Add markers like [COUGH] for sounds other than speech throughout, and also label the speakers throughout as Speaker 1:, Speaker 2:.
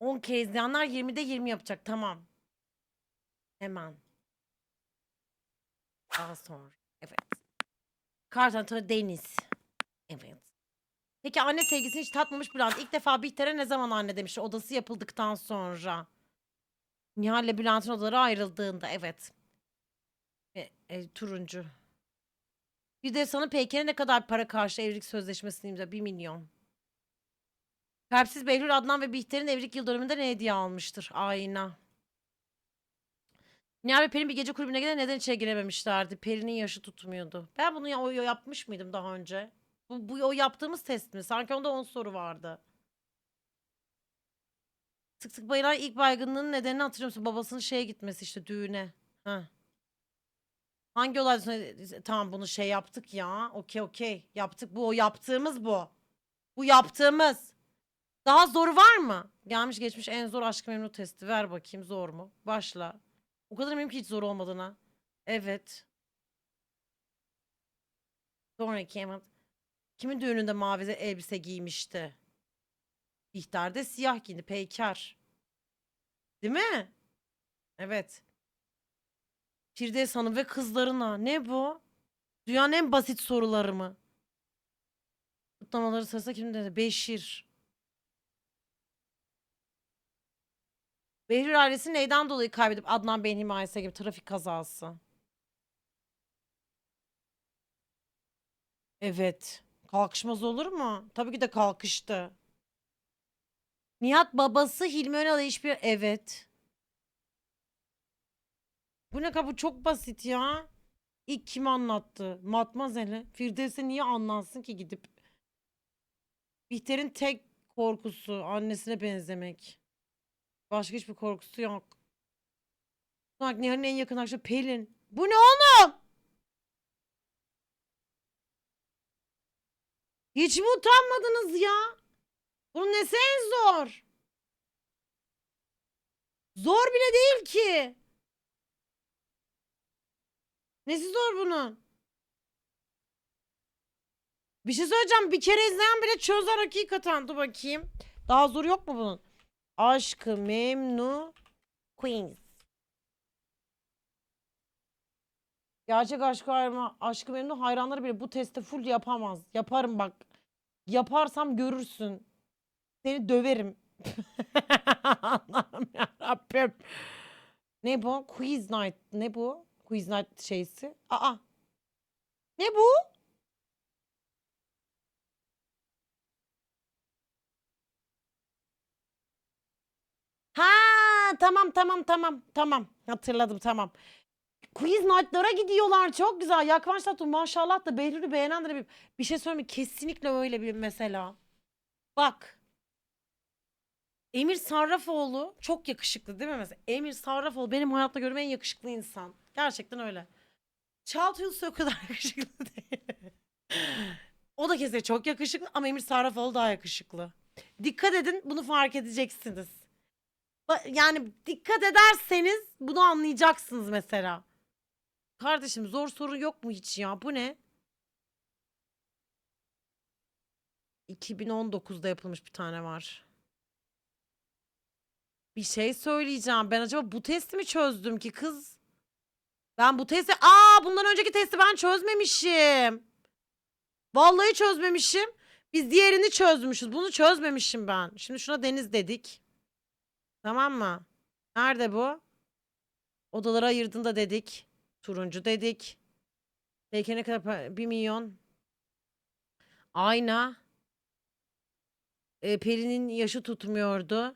Speaker 1: 10 kere izleyenler 20'de 20 yapacak. Tamam. Hemen. Daha sonra. Evet. Kartal Deniz. Evet. Peki anne sevgisini hiç tatmamış Bülent. İlk defa Bihter'e ne zaman anne demiş odası yapıldıktan sonra. Nihal'le Bülent'in odaları ayrıldığında evet. E, e, turuncu. Bir de sana Peyker'e ne kadar para karşı evlilik sözleşmesini imza? 1 milyon. Kalpsiz Behlül Adnan ve Bihter'in evlilik yıl dönümünde ne hediye almıştır? Ayna. Nihal ve Pelin bir gece kulübüne giden neden içeri girememişlerdi? Pelin'in yaşı tutmuyordu. Ben bunu ya, o, yapmış mıydım daha önce? Bu, bu o yaptığımız test mi? Sanki onda 10 soru vardı. Sık sık bayılan ilk baygınlığının nedenini hatırlıyor musun? Babasının şeye gitmesi işte düğüne. Heh. Hangi olay sonra tamam bunu şey yaptık ya. Okey okey. Yaptık bu o yaptığımız bu. Bu yaptığımız. Daha zor var mı? Gelmiş geçmiş en zor aşk memnu testi. Ver bakayım zor mu? Başla. O kadar eminim ki hiç zor olmadığına. Evet. Sonraki hemen. Kimin düğününde mavi elbise giymişti? Bihter de siyah giyindi. Peyker. Değil mi? Evet. Firdevs Hanım ve kızlarına. Ne bu? Dünyanın en basit soruları mı? Kutlamaları sırasında kim dedi? Beşir. Behlül ailesi neyden dolayı kaybedip Adnan Bey'in himayesine gibi trafik kazası? Evet. Kalkışmaz olur mu? Tabii ki de kalkıştı. Nihat babası Hilmi Önal'a hiçbir... Evet. Bu ne bu çok basit ya. İlk kim anlattı? Matmazel'e. Firdevs'e niye anlatsın ki gidip? Bihter'in tek korkusu annesine benzemek. Başka hiçbir korkusu yok. Bak Nihal'in en yakın arkadaşı Pelin. Bu ne oğlum? Hiç mi utanmadınız ya? Bunun nesi en zor? Zor bile değil ki. Nesi zor bunun? Bir şey söyleyeceğim. Bir kere izleyen bile çözer hakikaten. Dur bakayım. Daha zor yok mu bunun? Aşkı Memnu Queens. Gerçek aşkı, hayran- aşkı memnu hayranları bile bu testi full yapamaz. Yaparım bak. Yaparsam görürsün. Seni döverim. [LAUGHS] Allah'ım yarabbim. Ne bu? Quiz night. Ne bu? Quiz night şeysi. Aa. Ne bu? Ha tamam tamam tamam tamam hatırladım tamam. Quiz night'lara gidiyorlar çok güzel. Yakmaş Tatu maşallah da Behlül'ü beğenen bir, bir şey söyleyeyim? Kesinlikle öyle bir mesela. Bak. Emir Sarrafoğlu çok yakışıklı değil mi mesela? Emir Sarrafoğlu benim hayatta gördüğüm en yakışıklı insan. Gerçekten öyle. Charles Hughes o kadar [LAUGHS] yakışıklı değil. o da kesin çok yakışıklı ama Emir Sarrafoğlu daha yakışıklı. Dikkat edin bunu fark edeceksiniz. Yani dikkat ederseniz bunu anlayacaksınız mesela. Kardeşim zor soru yok mu hiç ya? Bu ne? 2019'da yapılmış bir tane var. Bir şey söyleyeceğim. Ben acaba bu testi mi çözdüm ki kız? Ben bu testi... Aa bundan önceki testi ben çözmemişim. Vallahi çözmemişim. Biz diğerini çözmüşüz. Bunu çözmemişim ben. Şimdi şuna deniz dedik. Tamam mı? Nerede bu? Odalara ayırdığında dedik. Turuncu dedik. Peki ne kadar para? 1 milyon. Ayna. E, Pelin'in yaşı tutmuyordu.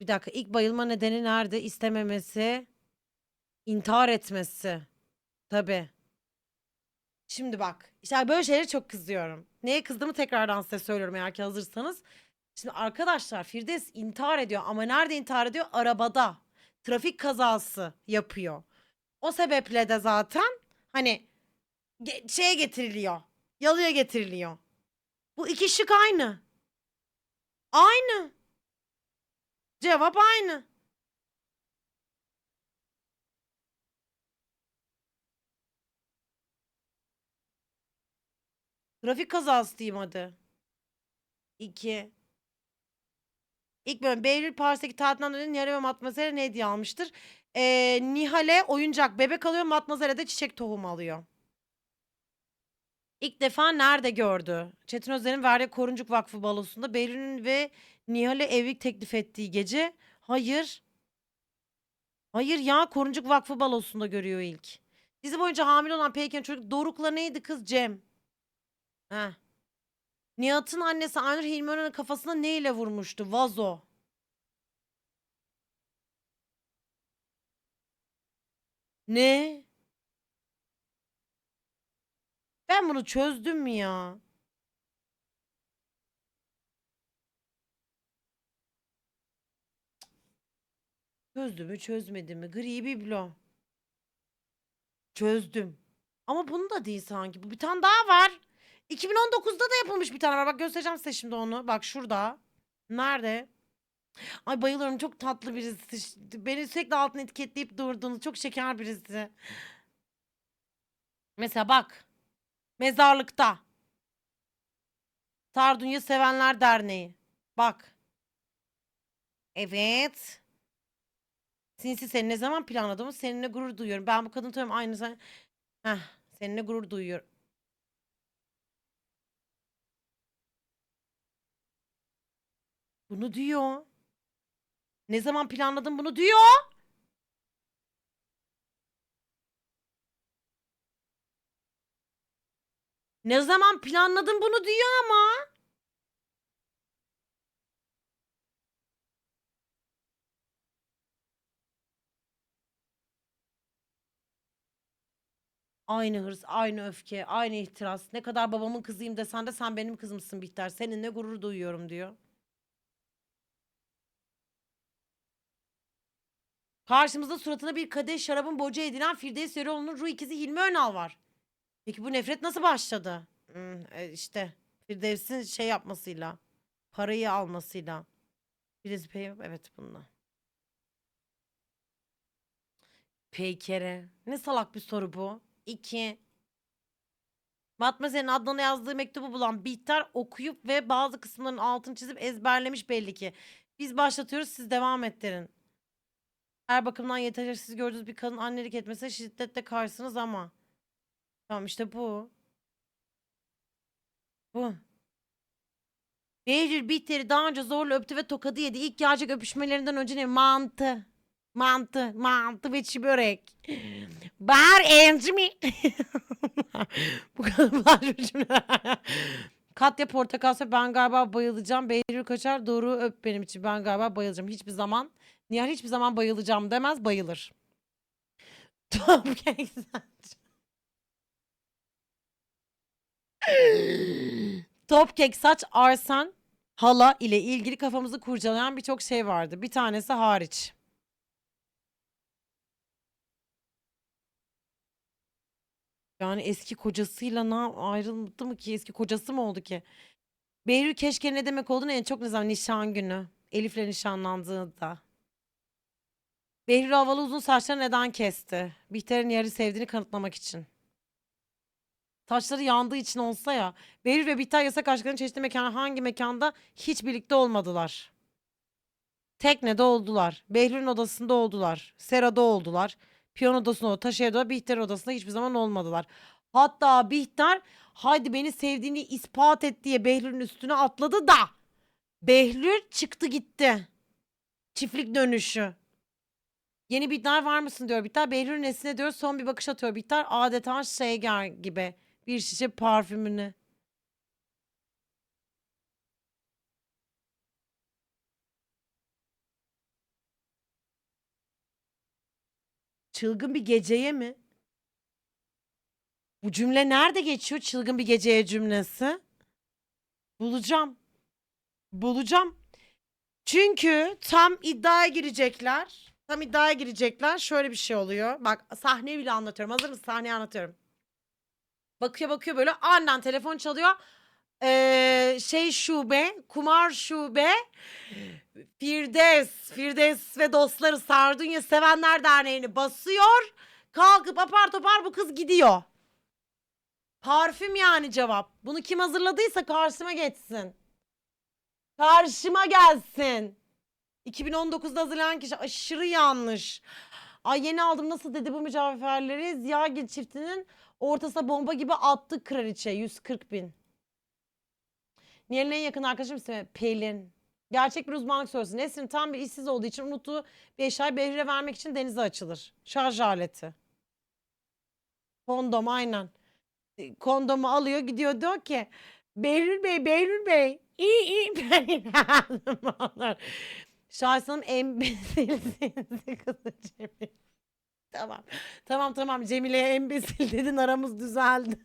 Speaker 1: Bir dakika ilk bayılma nedeni nerede? İstememesi. intihar etmesi. Tabii. Şimdi bak. işte böyle şeylere çok kızıyorum. Neye kızdığımı tekrardan size söylüyorum eğer ki hazırsanız. Şimdi arkadaşlar Firdevs intihar ediyor ama nerede intihar ediyor? Arabada. Trafik kazası yapıyor. O sebeple de zaten hani ge- şeye getiriliyor. Yalıya getiriliyor. Bu iki şık aynı. Aynı. Cevap aynı. Trafik kazası diyeyim hadi. İki. İlk bölüm Behlül Paris'teki tatilinden dönünce Nihal'e ve Matmazel'e ne hediye almıştır? Ee, Nihal'e oyuncak bebek alıyor. Matmazel'e de çiçek tohumu alıyor. İlk defa nerede gördü? Çetin Özer'in verdiği Koruncuk Vakfı balosunda Behlül'ün ve Nihal'e evlilik teklif ettiği gece. Hayır. Hayır ya Koruncuk Vakfı balosunda görüyor ilk. Dizi boyunca hamile olan Peyker'in çocuk Doruk'la neydi kız Cem? Heh. Nihat'ın annesi Aynur Hilmi Önal'ın kafasına neyle vurmuştu? Vazo. Ne? Ben bunu çözdüm ya? Çözdü mü çözmedi mi? Gri biblo. Çözdüm. Ama bunu da değil sanki. Bu bir tane daha var. 2019'da da yapılmış bir tane var. Bak göstereceğim size şimdi onu. Bak şurada. Nerede? Ay bayılıyorum. Çok tatlı birisi. Beni sürekli altına etiketleyip durduğunuz çok şeker birisi. Mesela bak. Mezarlıkta. Sardunya Sevenler Derneği. Bak. Evet. Sinsi seni ne zaman planladığımı seninle gurur duyuyorum. Ben bu kadını tanıyorum. Aynı sen. Heh, seninle gurur duyuyorum. Bunu diyor. Ne zaman planladın bunu diyor. Ne zaman planladın bunu diyor ama. Aynı hırs, aynı öfke, aynı ihtiras. Ne kadar babamın kızıyım desen de sen benim kızımsın Bihter. Seninle gurur duyuyorum diyor. Karşımızda suratına bir kadeh şarabın boca edilen Firdevs Yarıoğlu'nun ruh ikizi Hilmi Önal var. Peki bu nefret nasıl başladı? Hmm, e, işte Firdevs'in şey yapmasıyla, parayı almasıyla. Firdevs Pey, evet bununla. Peykere. Ne salak bir soru bu. İki. Matmazel'in Adnan'a yazdığı mektubu bulan Bihter okuyup ve bazı kısımların altını çizip ezberlemiş belli ki. Biz başlatıyoruz siz devam ettirin. Her bakımdan yetersiz gördüğünüz bir kadın annelik etmesine şiddetle karşısınız ama. Tamam işte bu. Bu. Behlül Bihter'i daha önce zorla öptü ve tokadı yedi. İlk gerçek öpüşmelerinden önce ne? Mantı. Mantı. Mantı ve çi börek. Bar enci mi? [LAUGHS] Bu kadar cümle. Katya Portakalsa ben galiba bayılacağım. Behlül Kaçar Doğru öp benim için. Ben galiba bayılacağım. Hiçbir zaman Nihal hiçbir zaman bayılacağım demez bayılır. [LAUGHS] Top Topkek saç arsan hala ile ilgili kafamızı kurcalayan birçok şey vardı. Bir tanesi hariç. Yani eski kocasıyla ne ayrıldı mı ki? Eski kocası mı oldu ki? Behlül keşke ne demek olduğunu en çok ne zaman nişan günü. Elif'le nişanlandığında. Behlül havalı uzun saçlarını neden kesti? Bihter'in yarı sevdiğini kanıtlamak için. Saçları yandığı için olsa ya. Behlül ve Bihter yasak aşkların çeşitli mekan hangi mekanda hiç birlikte olmadılar. Teknede oldular. Behlül'ün odasında oldular. Serada oldular. Piyon odasında oldu. Taş evde Bihter odasında hiçbir zaman olmadılar. Hatta Bihter haydi beni sevdiğini ispat et diye Behlül'ün üstüne atladı da. Behlül çıktı gitti. Çiftlik dönüşü. Yeni Bihter var mısın diyor Bihter. Behlül'ün nesine diyor son bir bakış atıyor Bihter. Adeta şeyger gibi. Bir şişe parfümünü. Çılgın bir geceye mi? Bu cümle nerede geçiyor? Çılgın bir geceye cümlesi. Bulacağım. Bulacağım. Çünkü tam iddiaya girecekler. Tam iddiaya girecekler. Şöyle bir şey oluyor. Bak sahneyi bile anlatıyorum. Hazır mısın? Sahneyi anlatıyorum. Bakıyor bakıyor böyle. Aniden telefon çalıyor. Ee, şey şube, kumar şube. Firdevs, Firdevs ve dostları Sardunya Sevenler Derneği'ni basıyor. Kalkıp apar topar bu kız gidiyor. Parfüm yani cevap. Bunu kim hazırladıysa karşıma geçsin. Karşıma gelsin. 2019'da hazırlanan kişi aşırı yanlış. Ay yeni aldım nasıl dedi bu mücevherleri? Ziyagil çiftinin ortasına bomba gibi attı kraliçe 140 bin. Nihal'in en yakın arkadaşım ismi Pelin. Gerçek bir uzmanlık sorusu. Nesrin tam bir işsiz olduğu için unuttuğu bir eşyayı Behlül'e vermek için denize açılır. Şarj aleti. Kondom aynen. E, Kondomu alıyor gidiyor diyor ki Behlül Bey, Behlül Bey. iyi iyi [LAUGHS] ben inandım. Şahsının embesilsinsi [LAUGHS] kızı Cemile. Tamam. Tamam tamam Cemile'ye embesil dedin aramız düzeldi.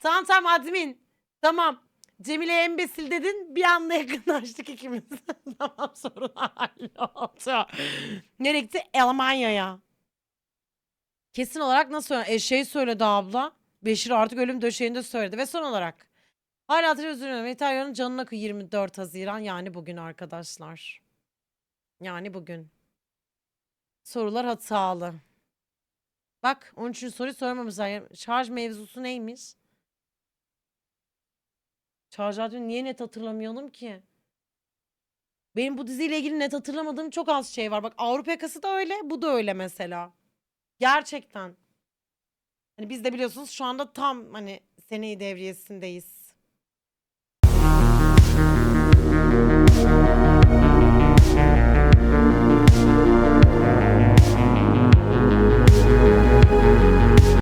Speaker 1: tamam tamam admin. Tamam. Cemile'ye embesil dedin bir anda yakınlaştık ikimiz. [LAUGHS] tamam sorun halloldu. Nereye gitti? Almanya'ya. Kesin olarak nasıl? E, şey söyledi abla. Beşir artık ölüm döşeğinde söyledi. Ve son olarak. Hala hatırlıyor özür dilerim. İtalya'nın canına kıy 24 Haziran yani bugün arkadaşlar. Yani bugün. Sorular hatalı. Bak 13. soruyu sormamışlar. Şarj mevzusu neymiş? Şarj aletini niye net hatırlamayalım ki? Benim bu diziyle ilgili net hatırlamadığım çok az şey var. Bak Avrupa Yakası da öyle, bu da öyle mesela. Gerçekten. Hani biz de biliyorsunuz şu anda tam hani seneyi devriyesindeyiz.